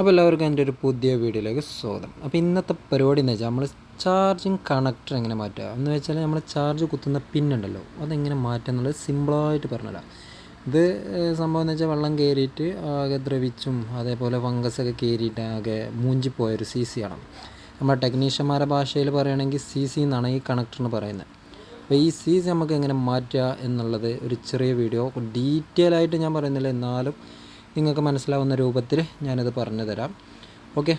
അപ്പോൾ എല്ലാവർക്കും എന്റെ ഒരു പുതിയ വീഡിയോയിലേക്ക് സ്വാഗതം. അപ്പോൾ ഇന്നത്തെ പരിപാടി എന്ന് വെച്ചാൽ നമ്മൾ ചാർജിങ് കണക്ടർ എങ്ങനെ മാറ്റുക? എന്ന് വെച്ചാൽ നമ്മൾ ചാർജ് കുത്തുന്ന പിന്നുണ്ടല്ലോ അതെങ്ങനെ മാറ്റുക എന്നുള്ളത് സിമ്പിളായിട്ട് പറഞ്ഞുതരാം. ഇത് സംഭവം എന്ന് വെച്ചാൽ വെള്ളം കയറിയിട്ട് ആകെ ദ്രവിച്ചും അതേപോലെ ഫംഗസൊക്കെ കയറിയിട്ട് ആകെ മൂഞ്ചിപ്പോയൊരു സി സി ആണ്. നമ്മുടെ ടെക്നീഷ്യന്മാരുടെ ഭാഷയിൽ പറയുകയാണെങ്കിൽ സി സി എന്നാണ് ഈ കണക്ടറിന് പറയുന്നത്. അപ്പോൾ ഈ സി സി നമുക്ക് എങ്ങനെ മാറ്റുക എന്നുള്ളത് ഒരു ചെറിയ വീഡിയോ ഡീറ്റെയിൽ ആയിട്ട് ഞാൻ പറയുന്നില്ല എന്നാലും നിങ്ങൾക്ക് മനസ്സിലാവുന്ന രൂപത്തിൽ ഞാനത് പറഞ്ഞു തരാം. ഓക്കെ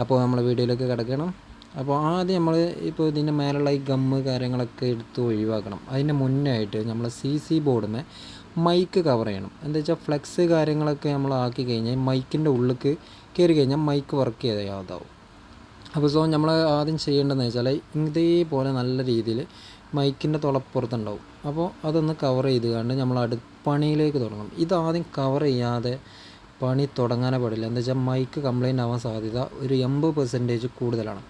അപ്പോൾ നമ്മൾ വീഡിയോയിലേക്ക് കിടക്കണം. അപ്പോൾ ആദ്യം നമ്മൾ ഇപ്പോൾ ഇതിന്റെ മേലുള്ള ഈ ഗമ്മ് കാര്യങ്ങളൊക്കെ എടുത്ത് ഒഴിവാക്കണം. അതിന്റെ മുന്നേ ആയിട്ട് നമ്മൾ സി സി ബോർഡിന് മൈക്ക് കവർ ചെയ്യണം. എന്താ വെച്ചാൽ ഫ്ലെക്സ് കാര്യങ്ങളൊക്കെ നമ്മൾ ആക്കി കഴിഞ്ഞാൽ മൈക്കിന്റെ ഉള്ളിലേക്ക് കയറി കഴിഞ്ഞാൽ മൈക്ക് വർക്ക് ചെയ്യാതാവും. അപ്പോൾ സോ നമ്മൾ ആദ്യം ചെയ്യേണ്ടതെന്ന് വെച്ചാൽ ഇതേപോലെ നല്ല രീതിയിൽ മൈക്കിന്റെ തുളപ്പുറത്തുണ്ടാവും അപ്പോൾ അതൊന്ന് കവർ ചെയ്ത് കണ്ട് നമ്മൾ അടുപ്പണിയിലേക്ക് തുടങ്ങും ഇതാദ്യം കവർ ചെയ്യാതെ പണി തുടങ്ങാനേ പാടില്ല. എന്താ വെച്ചാൽ മൈക്ക് കംപ്ലൈന്റ് ആവാൻ സാധ്യത ഒരു എൺപത് പെർസെന്റേജ് കൂടുതലാണ്.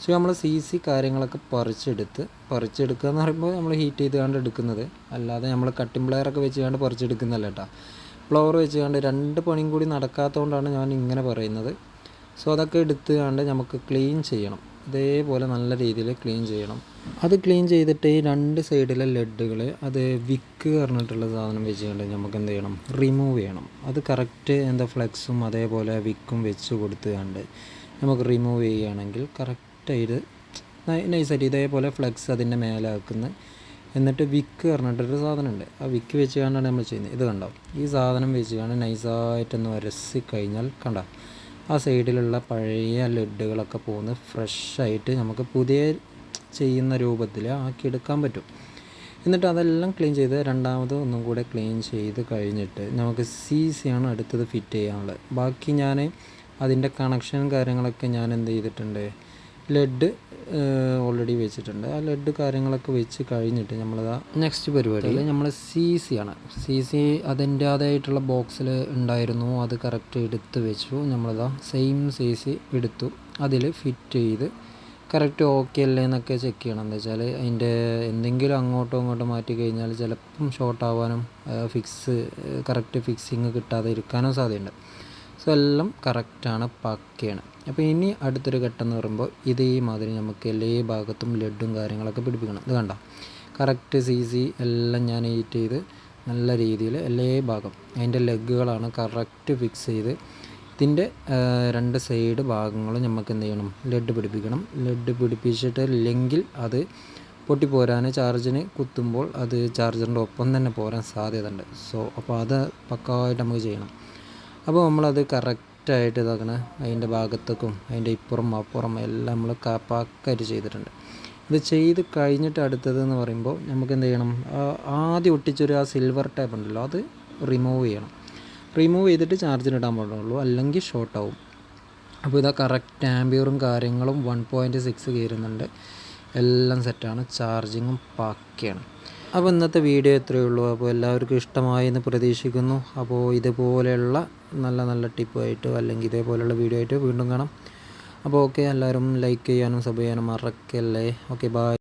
സോ നമ്മൾ സി സി കാര്യങ്ങളൊക്കെ പറിച്ചെടുത്ത് പറിച്ചെടുക്കുക എന്ന് പറയുമ്പോൾ നമ്മൾ ഹീറ്റ് ചെയ്ത് കണ്ട് എടുക്കുന്നത്. അല്ലാതെ നമ്മൾ കട്ടിംഗ് പ്ലെയറൊക്കെ വെച്ച് കണ്ട് പറിച്ചെടുക്കുന്നതല്ല കേട്ടോ. ഫ്ലവർ വെച്ച് കണ്ട് രണ്ട് പണിയും കൂടി നടക്കാത്തതുകൊണ്ടാണ് ഞാൻ ഇങ്ങനെ പറയുന്നത്. സോ അതൊക്കെ എടുത്ത് കണ്ട് നമുക്ക് ക്ലീൻ ചെയ്യണം. ഇതേപോലെ നല്ല രീതിയിൽ ക്ലീൻ ചെയ്യണം. അത് ക്ലീൻ ചെയ്തിട്ട് ഈ രണ്ട് സൈഡിലെ ലെഡുകൾ അത് വിക്ക് പറഞ്ഞിട്ടുള്ള സാധനം വെച്ച് കഴിഞ്ഞാൽ നമുക്ക് എന്ത് ചെയ്യണം? റിമൂവ് ചെയ്യണം. അത് കറക്റ്റ് എന്താ ഫ്ലെക്സും അതേപോലെ വിക്കും വെച്ച് കൊടുത്ത് കണ്ട് നമുക്ക് റിമൂവ് ചെയ്യുകയാണെങ്കിൽ കറക്റ്റായിട്ട് നൈസായിട്ട് ഇതേപോലെ ഫ്ലെക്സ് അതിന്റെ മേലെ ആക്കുന്ന എന്നിട്ട് വിക്ക് പറഞ്ഞിട്ടൊരു സാധനമുണ്ട്. ആ വിക്ക് വെച്ച് കണ്ടാണ് നമ്മൾ ചെയ്യുന്നത്. ഇത് കണ്ടോ? ഈ സാധനം വെച്ച് കണ്ട് നൈസായിട്ടൊന്ന് വരസി കഴിഞ്ഞാൽ കണ്ടോ? ആ സൈഡിലുള്ള പഴയ ലെഡുകളൊക്കെ പോകുന്ന ഫ്രഷായിട്ട് നമുക്ക് പുതിയ ചെയ്യുന്ന രൂപത്തിൽ ആക്കി ആക്കിയെടുക്കാൻ പറ്റും. എന്നിട്ട് അതെല്ലാം ക്ലീൻ ചെയ്ത് രണ്ടാമത് ഒന്നും കൂടെ ക്ലീൻ ചെയ്ത് കഴിഞ്ഞിട്ട് നമുക്ക് സി സി ആണ് അടുത്തത് ഫിറ്റ് ചെയ്യാനുള്ളത്. ബാക്കി ഞാൻ അതിന്റെ കണക്ഷൻ കാര്യങ്ങളൊക്കെ ഞാൻ എന്ത് ചെയ്തിട്ടുണ്ട് ലെഡ് ഓൾറെഡി വെച്ചിട്ടുണ്ട്. ആ ലെഡ് കാര്യങ്ങളൊക്കെ വെച്ച് കഴിഞ്ഞിട്ട് നമ്മളതാ നെക്സ്റ്റ് പരിപാടി. നമ്മൾ സി സി ആണ്. സി സി അതിന്റേതായിട്ടുള്ള ബോക്സിൽ ഉണ്ടായിരുന്നു. അത് കറക്റ്റ് എടുത്ത് വെച്ചു. നമ്മളിതാ സെയിം സി സി എടുത്തു. അതിൽ ഫിറ്റ് ചെയ്ത് കറക്റ്റ് ഓക്കെ അല്ലേ എന്നൊക്കെ ചെക്ക് ചെയ്യണം. എന്താ വെച്ചാൽ അതിന്റെ എന്തെങ്കിലും അങ്ങോട്ടോ ഇങ്ങോട്ടോ മാറ്റി കഴിഞ്ഞാൽ ചിലപ്പം ഷോർട്ട് ആവാനും ഫിക്സ് കറക്റ്റ് ഫിക്സിങ് കിട്ടാതെ ഇരിക്കാനും സാധ്യതയുണ്ട്. സോ എല്ലാം കറക്റ്റാണ് പക്കയാണ്. അപ്പോൾ ഇനി അടുത്തൊരു ഘട്ടം എന്ന് പറയുമ്പോൾ ഇതേമാതിരി നമുക്ക് എല്ലാ ഭാഗത്തും ലഡും കാര്യങ്ങളൊക്കെ പിടിപ്പിക്കണം. ഇത് കണ്ടോ? കറക്റ്റ് സി സി എല്ലാം ഞാൻ എയ്റ്റ് ചെയ്ത് നല്ല രീതിയിൽ എല്ലാ ഭാഗം അതിന്റെ ലെഗുകളാണ് കറക്റ്റ് ഫിക്സ് ചെയ്ത് ഇതിന്റെ രണ്ട് സൈഡ് ഭാഗങ്ങളും നമുക്ക് എന്ത് ചെയ്യണം? ലെഡ് പിടിപ്പിക്കണം. ലെഡ് പിടിപ്പിച്ചിട്ട് ഇല്ലെങ്കിൽ അത് പൊട്ടിപ്പോരാൻ ചാർജിന് കുത്തുമ്പോൾ അത് ചാർജറിന്റെ ഒപ്പം തന്നെ പോരാൻ സാധ്യത ഉണ്ട് സോ അപ്പോൾ അത് പക്കായിട്ട് നമുക്ക് ചെയ്യണം. അപ്പോൾ നമ്മളത് കറക്റ്റായിട്ട് ഇതാക്കണം. അതിന്റെ ഭാഗത്തേക്കും അതിന്റെ ഇപ്പുറം അപ്പുറം എല്ലാം നമ്മൾ കാപ്പാക്കായിട്ട് ചെയ്തിട്ടുണ്ട്. ഇത് ചെയ്ത് കഴിഞ്ഞിട്ട് അടുത്തത് എന്ന് പറയുമ്പോൾ നമുക്ക് എന്ത് ചെയ്യണം? ആദ്യം ഒട്ടിച്ചൊരു ആ സിൽവർ ടൈപ്പ് ഉണ്ടല്ലോ അത് റിമൂവ് ചെയ്യണം. റിമൂവ് ചെയ്തിട്ട് ചാർജിന് ഇടാൻ പാടുള്ളൂ അല്ലെങ്കിൽ ഷോർട്ട് ആവും. അപ്പോൾ ഇതാ കറക്റ്റ് ആംബിയറും കാര്യങ്ങളും വൺ പോയിന്റ് സിക്സ് കയറുന്നുണ്ട്. എല്ലാം സെറ്റാണ് ചാർജിങ്ങും പക്കയാണ് അപ്പോൾ ഇന്നത്തെ വീഡിയോ ഇത്രയേ ഉള്ളൂ. അപ്പോൾ എല്ലാവർക്കും ഇഷ്ടമായി എന്ന് പ്രതീക്ഷിക്കുന്നു. അപ്പോൾ ഇതുപോലെയുള്ള നല്ല നല്ല ടിപ്പായിട്ടോ അല്ലെങ്കിൽ ഇതേപോലെയുള്ള വീഡിയോ ആയിട്ട് വീണ്ടും കാണാം. അപ്പോൾ ഓക്കെ എല്ലാവരും ലൈക്ക് ചെയ്യാനും സബ് ചെയ്യാനും മറക്കല്ലേ. Okay bye